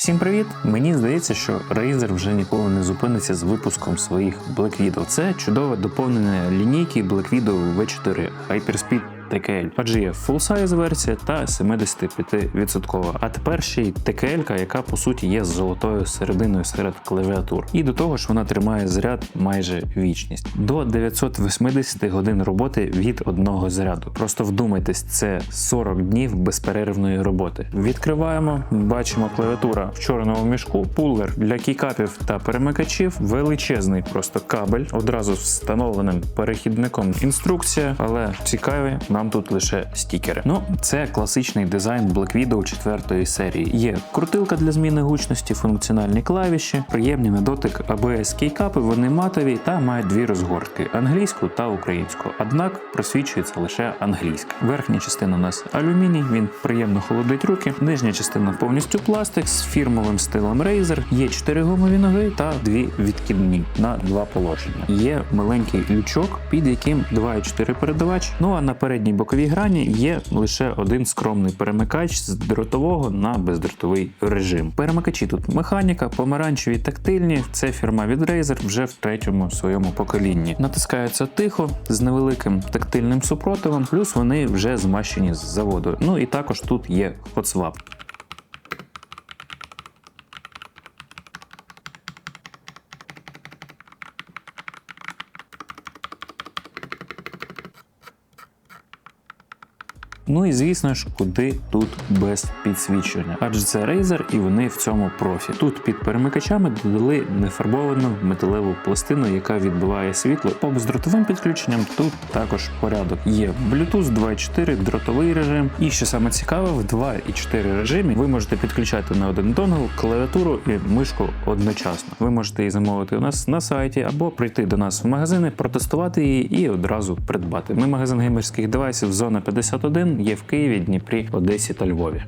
Всім привіт! Мені здається, що Razer вже ніколи не зупиниться з випуском своїх Black Widow. Це чудове доповнення лінійки Black Widow V4 Hyperspeed TKL. Адже є full-size версія та 75%. А тепер ще й TKL, яка по суті є золотою серединою серед клавіатур. І до того ж вона тримає заряд майже вічність. До 980 годин роботи від одного заряду. Просто вдумайтесь, це 40 днів безперервної роботи. Відкриваємо, бачимо клавіатура в чорному мішку, пулер для кійкапів та перемикачів, величезний просто кабель, одразу з встановленим перехідником. Інструкція, але цікаві нам тут лише стікери. Ну, це класичний дизайн Black Widow 4 серії. Є крутилка для зміни гучності, функціональні клавіші, приємні на дотик ABS кейкапи, вони матові та мають дві розгортки англійську та українську. Однак просвічується лише англійська. Верхня частина у нас алюміній, він приємно холодить руки. Нижня частина повністю пластик з фірмовим стилем Razer. Є 4 гумові ноги та дві відкидні на два положення. Є маленький лючок, під яким 2,4 передавач. Ну а на передній боковій грані є лише один скромний перемикач з дротового на бездротовий режим. Перемикачі тут механіка, помаранчеві тактильні. Це фірма від Razer вже в третьому своєму поколінні. Натискаються тихо з невеликим тактильним супротивом, плюс вони вже змащені з заводу. Ну і також тут є хотсвап. Ну і звісно ж, куди тут без підсвічення, адже це Razer і вони в цьому профі. Тут під перемикачами додали нефарбовану металеву пластину, яка відбиває світло. По бездротовим підключенням тут також порядок. Є Bluetooth 2.4, дротовий режим. І що саме цікаве, в 2.4 режимі ви можете підключати на один донгл клавіатуру і мишку одночасно. Ви можете її замовити у нас на сайті або прийти до нас в магазини, протестувати її і одразу придбати. Ми магазин геймерських девайсів Зона 51 є в Києві, Дніпрі, Одесі та Львові.